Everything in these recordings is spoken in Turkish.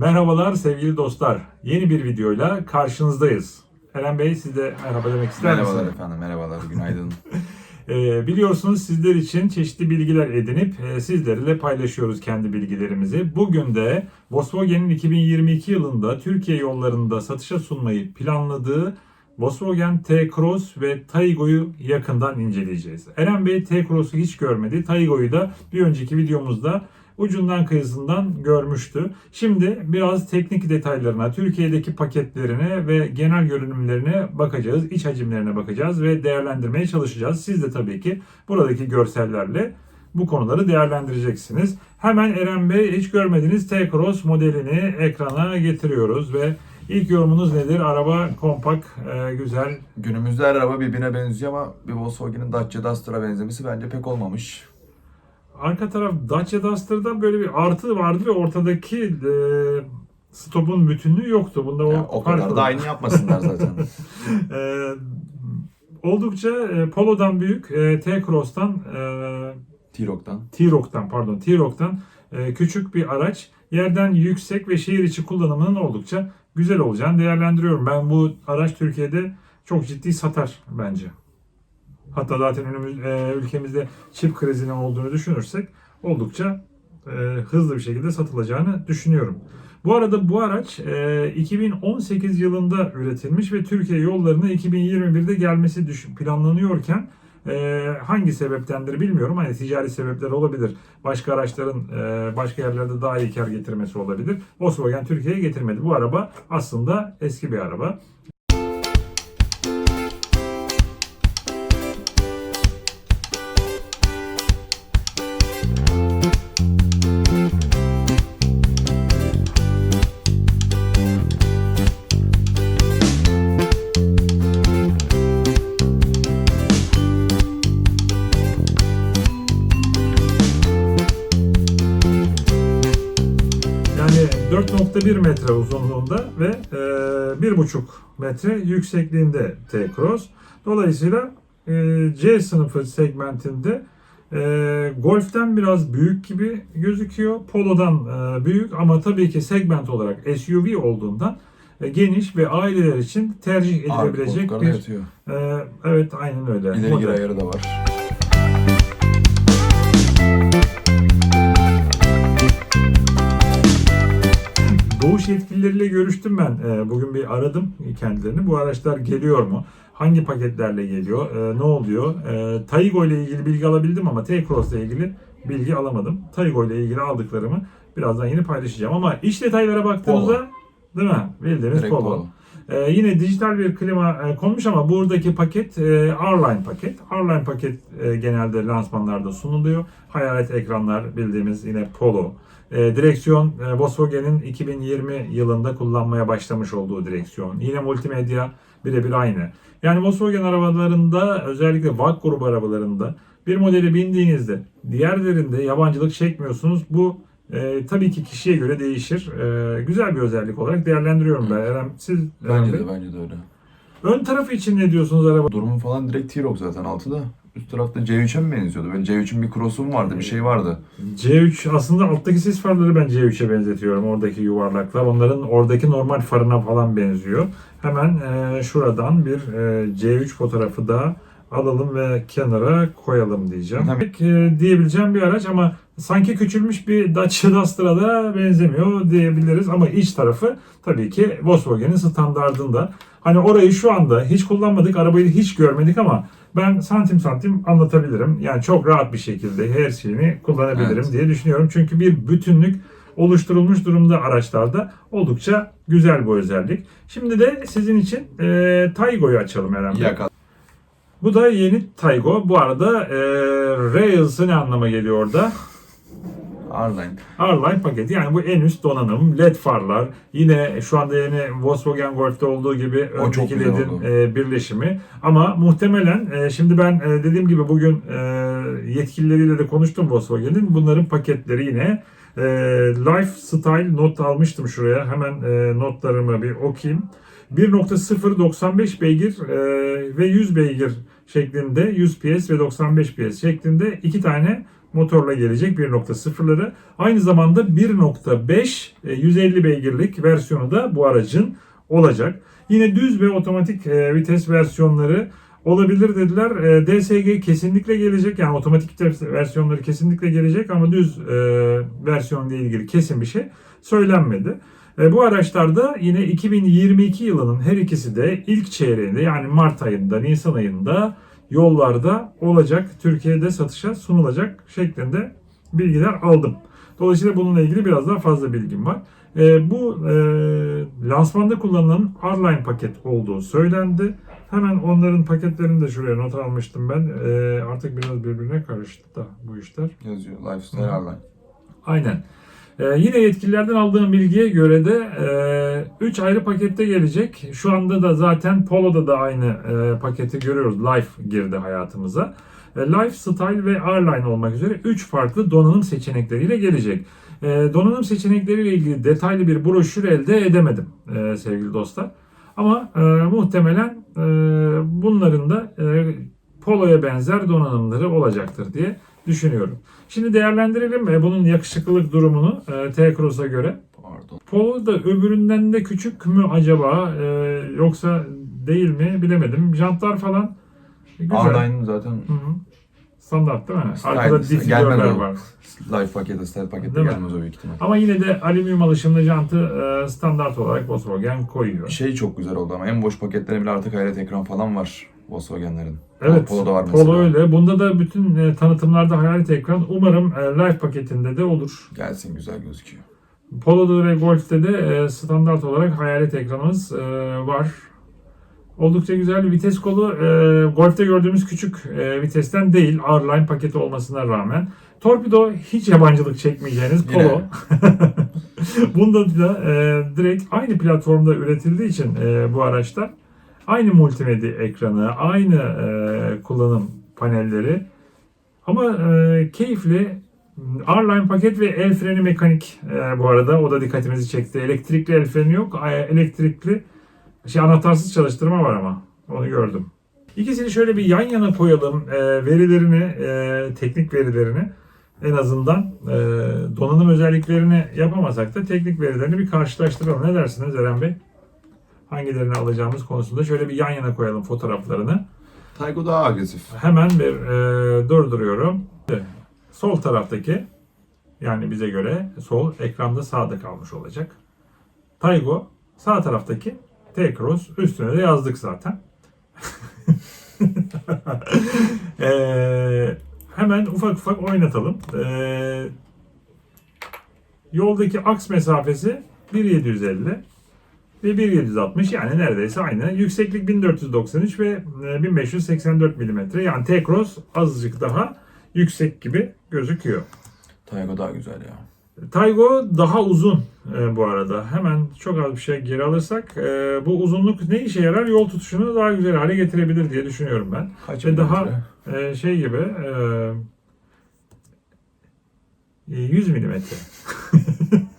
Merhabalar sevgili dostlar. Yeni bir videoyla karşınızdayız. Eren Bey siz de merhaba demek ister Merhabalar misiniz? efendim, merhabalar, günaydın. Ee, biliyorsunuz sizler için çeşitli bilgiler edinip e, sizlerle paylaşıyoruz kendi bilgilerimizi. Bugün de Volkswagen'in 2022 yılında Türkiye yollarında satışa sunmayı planladığı Volkswagen T-Cross ve Taygo'yu yakından inceleyeceğiz. Eren Bey T-Cross'u hiç görmedi. Taygo'yu da bir önceki videomuzda ucundan kıyısından görmüştü. Şimdi biraz teknik detaylarına, Türkiye'deki paketlerine ve genel görünümlerine bakacağız, iç hacimlerine bakacağız ve değerlendirmeye çalışacağız. Siz de tabii ki buradaki görsellerle bu konuları değerlendireceksiniz. Hemen Eren Bey hiç görmediğiniz T-Cross modelini ekrana getiriyoruz ve ilk yorumunuz nedir? Araba kompak, e, güzel. Günümüzde araba birbirine benziyor ama bir Volkswagen'in Dacia Duster'a benzemesi bence pek olmamış. Arka taraf Dacia Duster'da böyle bir artı vardı ve ortadaki e, stopun bütünlüğü yoktu. Bunda Ya, o, o kadar farklı. da aynı yapmasınlar zaten. Ee, oldukça e, Polo'dan büyük, e, T-Cross'tan, e, T-Roc'tan. T-Roc'tan pardon, T-Roc'tan e, küçük bir araç. Yerden yüksek ve şehir içi kullanımının oldukça güzel olacağını değerlendiriyorum. Ben bu araç Türkiye'de çok ciddi satar bence. Hatta zaten önümüz, e, ülkemizde çip krizinin olduğunu düşünürsek oldukça e, hızlı bir şekilde satılacağını düşünüyorum. Bu arada bu araç e, 2018 yılında üretilmiş ve Türkiye yollarına 2021'de gelmesi düşün, planlanıyorken e, hangi sebeptendir bilmiyorum. Hani ticari sebepler olabilir. Başka araçların e, başka yerlerde daha iyi kar getirmesi olabilir. Volkswagen Türkiye'ye getirmedi. Bu araba aslında eski bir araba. 4.1 metre uzunluğunda ve e, 1.5 metre yüksekliğinde T-Cross. Dolayısıyla e, C sınıfı segmentinde e, Golf'ten biraz büyük gibi gözüküyor. Polo'dan e, büyük ama tabii ki segment olarak SUV olduğundan e, geniş ve aileler için tercih edilebilecek bir yatıyor. e, evet aynen öyle. İleri geri ayarı da var. Doğuş yetkilileriyle görüştüm ben. Ee, Bugün bir aradım kendilerini. Bu araçlar geliyor mu? Hangi paketlerle geliyor? Ee, Ne oluyor? Ee, Taygo ile ilgili bilgi alabildim ama T-Cross ile ilgili bilgi alamadım. Taygo ile ilgili aldıklarımı birazdan yine paylaşacağım. Ama iç detaylara baktığımızda değil mi? Bildiğiniz Direkt Polo. Polo. Ee, yine dijital bir klima e, konmuş ama buradaki paket e, paket. R-Line paket e, genelde lansmanlarda sunuluyor. Hayalet ekranlar bildiğimiz yine Polo. E, direksiyon e, Volkswagen'in 2020 yılında kullanmaya başlamış olduğu direksiyon. Yine multimedya birebir aynı. Yani Volkswagen arabalarında özellikle VAG grubu arabalarında bir modeli bindiğinizde diğerlerinde yabancılık çekmiyorsunuz. Bu e, tabii ki kişiye göre değişir. E, güzel bir özellik olarak değerlendiriyorum ben. Eren, siz Bence de, bence de öyle. Ön tarafı için ne diyorsunuz araba? Durumu falan direkt T-Roc zaten altıda. Üst tarafta C3'e mi benziyordu? Böyle C3'ün bir cross'u vardı, bir şey vardı. C3 aslında alttaki sis farları ben C3'e benzetiyorum. Oradaki yuvarlaklar onların oradaki normal farına falan benziyor. Hemen e, şuradan bir e, C3 fotoğrafı da alalım ve kenara koyalım diyeceğim. Pek, e, diyebileceğim bir araç ama sanki küçülmüş bir Dacia Duster'a da benzemiyor diyebiliriz. Ama iç tarafı tabii ki Volkswagen'in standardında. Hani orayı şu anda hiç kullanmadık, arabayı hiç görmedik ama ben santim santim anlatabilirim. Yani çok rahat bir şekilde her şeyini kullanabilirim Evet. diye düşünüyorum. Çünkü bir bütünlük oluşturulmuş durumda araçlarda oldukça güzel bu özellik. Şimdi de sizin için e, Taygo'yu açalım Bey. Yakal. Bu da yeni Taygo. Bu arada e, Rails'ı ne anlama geliyor orada? R-Line. R-Line paketi yani bu en üst donanım, led farlar, yine şu anda yeni Volkswagen Golf'te olduğu gibi O güzel ledin e, birleşimi. Ama muhtemelen e, şimdi ben e, dediğim gibi bugün e, yetkilileriyle de konuştum Volkswagen'in. Bunların paketleri yine e, Lifestyle not almıştım şuraya. Hemen e, notlarımı bir okuyayım. 1.095 beygir e, ve 100 beygir şeklinde 100 PS ve 95 PS şeklinde iki tane motorla gelecek 1.0'ları. Aynı zamanda 1.5 e, 150 beygirlik versiyonu da bu aracın olacak. Yine düz ve otomatik e, vites versiyonları olabilir dediler. E, DSG kesinlikle gelecek. Yani otomatik versiyonları kesinlikle gelecek ama düz e, versiyonla ilgili kesin bir şey söylenmedi. E, bu araçlarda yine 2022 yılının her ikisi de ilk çeyreğinde yani Mart ayında, Nisan ayında yollarda olacak. Türkiye'de satışa sunulacak şeklinde bilgiler aldım. Dolayısıyla bununla ilgili biraz daha fazla bilgim var. E, bu e, lansmanda kullanılan R-Line paket olduğu söylendi. Hemen onların paketlerini de şuraya not almıştım ben. E, artık biraz birbirine karıştı da bu işler. Yazıyor Lifestyle Airline. Aynen. Ee, yine yetkililerden aldığım bilgiye göre de 3 ayrı pakette gelecek. Şu anda da zaten Polo'da da aynı e, paketi görüyoruz. Life girdi hayatımıza. E, Life, Style ve R-Line olmak üzere 3 farklı donanım seçenekleriyle gelecek. E, donanım seçenekleriyle ilgili detaylı bir broşür elde edemedim e, sevgili dostlar. Ama e, muhtemelen e, bunların da e, Polo'ya benzer donanımları olacaktır diye düşünüyorum. Şimdi değerlendirelim e, bunun yakışıklılık durumunu e, T-Cross'a göre. Pardon. Polo da öbüründen de küçük mü acaba e, yoksa değil mi bilemedim. Jantlar falan güzel. R-Line'ın zaten Hı hı. Standart değil mi? Style, Arkada o. var. Life paketi, Style paketi Değil mi? gelmez o büyük ihtimal. Ama yine de alüminyum alışımlı jantı e, standart olarak Volkswagen koyuyor. Şey çok güzel oldu ama en boş paketlerine bile artık hayret ekran falan var Volkswagen'lerin. Evet, Polo'da var mesela. Polo öyle. Bunda da bütün e, tanıtımlarda hayalet ekran. Umarım e, Life paketinde de olur. Gelsin güzel gözüküyor. Polo'da ve Golf'te de e, standart olarak hayalet ekranımız e, var. Oldukça güzel bir vites kolu. E, Golf'te gördüğümüz küçük e, vitesten değil. R-Line paketi olmasına rağmen. Torpido hiç yabancılık çekmeyeceğiniz. Polo. Bunda da e, direkt aynı platformda üretildiği için e, bu araçlar aynı multimedya ekranı, aynı e, kullanım panelleri ama e, keyifli R-Line paket ve el freni mekanik e, bu arada o da dikkatimizi çekti. Elektrikli el freni yok. Elektrikli şey anahtarsız çalıştırma var ama onu gördüm. İkisini şöyle bir yan yana koyalım. E, verilerini, e, teknik verilerini en azından e, donanım özelliklerini yapamasak da teknik verilerini bir karşılaştıralım. Ne dersiniz Eren Bey? Hangilerini alacağımız konusunda şöyle bir yan yana koyalım fotoğraflarını. Taygo daha agresif. Hemen bir e, durduruyorum. Sol taraftaki yani bize göre sol ekranda sağda kalmış olacak. Taygo sağ taraftaki T-Cross üstüne de yazdık zaten. E, hemen ufak ufak oynatalım. E, yoldaki aks mesafesi 1.750 ve 1.760 yani neredeyse aynı. Yükseklik 1493 ve e, 1584 mm. Yani T-Cross azıcık daha yüksek gibi gözüküyor. Taygo daha güzel ya. Taygo daha uzun e, bu arada. Hemen çok az bir şey geri alırsak e, bu uzunluk ne işe yarar? Yol tutuşunu daha güzel hale getirebilir diye düşünüyorum ben. Kaç Ve daha e, şey gibi e, 100 milimetre.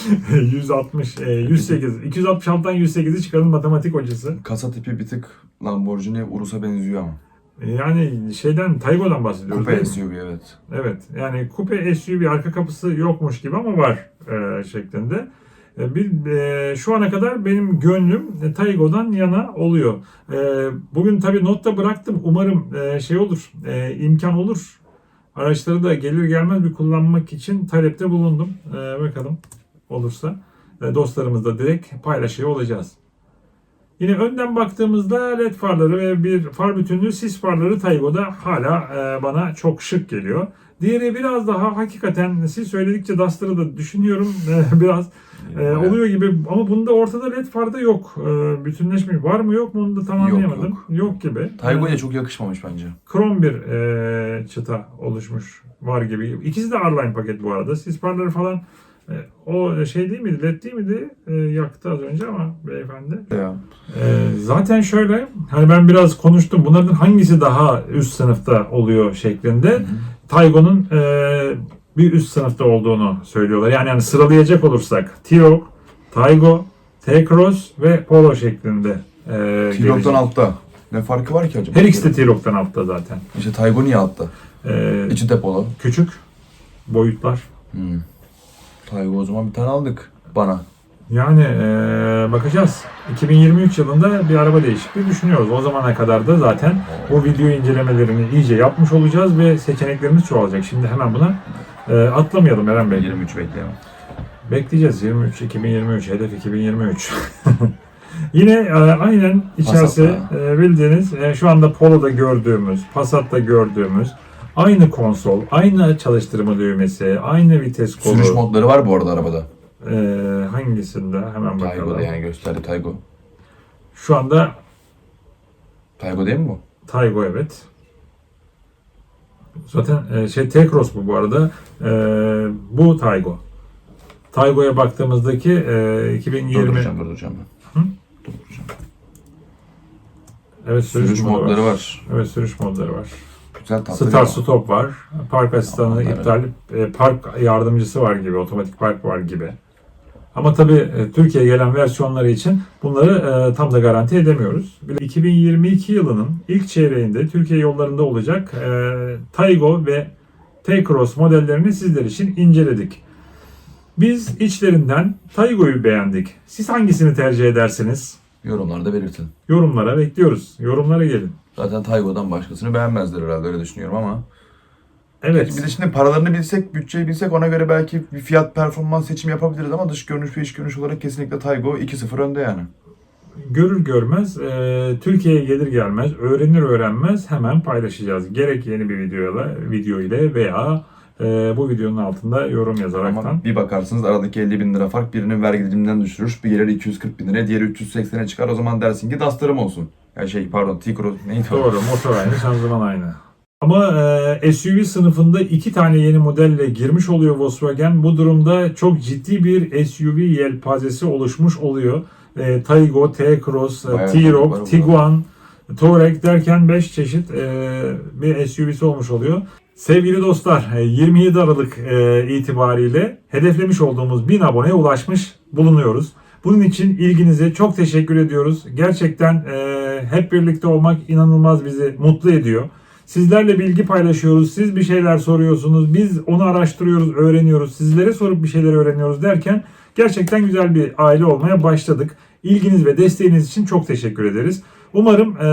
160, e, 108. 266'dan 108'i çıkarın matematik hocası. Kasa tipi bir tık Lamborghini Urus'a benziyor ama. E, Yani şeyden Taygo'dan bahsediyoruz. mi? SUV evet. Evet. Yani kupe SUV arka kapısı yokmuş gibi ama var e, şeklinde. E, bir e, şu ana kadar benim gönlüm e, Taygo'dan yana oluyor. E, bugün tabii notta bıraktım. Umarım e, şey olur, e, imkan olur. Araçları da gelir gelmez bir kullanmak için talepte bulundum. E, bakalım olursa e, dostlarımızla direkt paylaşıyor olacağız. Yine önden baktığımızda led farları ve bir far bütünlüğü sis farları Taygo'da hala e, bana çok şık geliyor. Diğeri biraz daha hakikaten siz söyledikçe Duster'ı da düşünüyorum e, biraz e, oluyor gibi ama bunda ortada led farda yok. E, bütünleşmiş var mı yok mu onu da tam Yok, anlayamadım. yok. Yok, gibi. Taygo'ya çok yakışmamış bence. krom bir e, çıta oluşmuş var gibi. İkisi de R-Line paket bu arada. Sis farları falan o şey değil miydi? LED değil miydi? E, yaktı az önce ama beyefendi. Ya. Ee, zaten şöyle, hani ben biraz konuştum. Bunların hangisi daha üst sınıfta oluyor şeklinde. Taygo'nun e, bir üst sınıfta olduğunu söylüyorlar. Yani, yani sıralayacak olursak T-Roc, Taygo, T-Cross ve Polo şeklinde e, gelecek. altta. Ne farkı var ki acaba? Her ikisi de T-Roc'tan altta zaten. İşte Taygo niye altta? Ee, İçi depolu. küçük boyutlar. Hmm. Taygo o zaman bir tane aldık bana. Yani ee, bakacağız. 2023 yılında bir araba değişikliği düşünüyoruz. O zamana kadar da zaten bu video incelemelerini iyice yapmış olacağız ve seçeneklerimiz çoğalacak. Şimdi hemen buna ee, atlamayalım Eren Bey. 23 bekleyemem. Bekleyeceğiz 23 2023 hedef 2023. Yine e, aynen içerisi Passat'ta. e, bildiğiniz e, şu anda Polo'da gördüğümüz, Passat'ta gördüğümüz aynı konsol, aynı çalıştırma düğmesi, aynı vites kolu. Sürüş modları var bu arada arabada. E, hangisinde hemen bakalım. Taygo'da yani gösterdi Taygo. Şu anda Taygo değil mi bu? Taygo evet. Zaten e, şey T-Cross bu bu arada. E, bu Taygo. Taygo'ya baktığımızdaki e, 2020 Durduracağım durduracağım ben. Hı? Durduracağım. Evet sürüş, Sürüş modu modları var. var. Evet sürüş modları var. Güzel tatlı. Start stop var. Park asistanı iptal, e, park yardımcısı var gibi, otomatik park var gibi. Ama tabii e, Türkiye'ye gelen versiyonları için bunları e, tam da garanti edemiyoruz. Bir de 2022 yılının ilk çeyreğinde Türkiye yollarında olacak e, Taygo ve T-Cross modellerini sizler için inceledik. Biz içlerinden Taygo'yu beğendik. Siz hangisini tercih edersiniz? Yorumlarda belirtin. Yorumlara bekliyoruz. Yorumlara gelin. Zaten Taygo'dan başkasını beğenmezler herhalde öyle düşünüyorum ama. Evet. Bir de şimdi paralarını bilsek, bütçeyi bilsek ona göre belki bir fiyat performans seçimi yapabiliriz ama dış görünüş ve iç görünüş olarak kesinlikle Taygo 2-0 önde yani. görür görmez e, Türkiye'ye gelir gelmez öğrenir öğrenmez hemen paylaşacağız. Gerek yeni bir videoyla video ile veya e, bu videonun altında yorum yazaraktan. Ama bir bakarsınız aradaki 50 bin lira fark birinin vergi dilimden düşürür. Bir gelir 240 bin liraya, diğeri 380'e çıkar. O zaman dersin ki Duster'ım olsun. Ya şey pardon T-Cross neydi o? Doğru motor aynı şanzıman aynı. Ama e, SUV sınıfında iki tane yeni modelle girmiş oluyor Volkswagen. Bu durumda çok ciddi bir SUV yelpazesi oluşmuş oluyor. E, Taygo, T-Cross, T-Roc. Tiguan, Touareg derken 5 çeşit e, bir SUV'si olmuş oluyor. Sevgili dostlar, e, 27 Aralık e, itibariyle hedeflemiş olduğumuz 1000 aboneye ulaşmış bulunuyoruz. Bunun için ilginize çok teşekkür ediyoruz. Gerçekten e, hep birlikte olmak inanılmaz bizi mutlu ediyor. Sizlerle bilgi paylaşıyoruz. Siz bir şeyler soruyorsunuz. Biz onu araştırıyoruz, öğreniyoruz. Sizlere sorup bir şeyler öğreniyoruz derken gerçekten güzel bir aile olmaya başladık. İlginiz ve desteğiniz için çok teşekkür ederiz. Umarım e,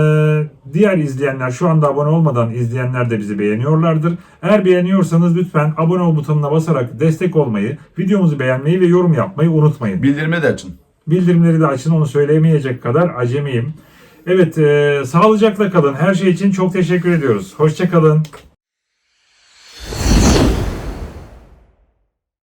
diğer izleyenler, şu anda abone olmadan izleyenler de bizi beğeniyorlardır. Eğer beğeniyorsanız lütfen abone ol butonuna basarak destek olmayı, videomuzu beğenmeyi ve yorum yapmayı unutmayın. Bildirimi de açın. Bildirimleri de açın onu söyleyemeyecek kadar acemiyim. Evet e, sağlıcakla kalın. Her şey için çok teşekkür ediyoruz. Hoşçakalın.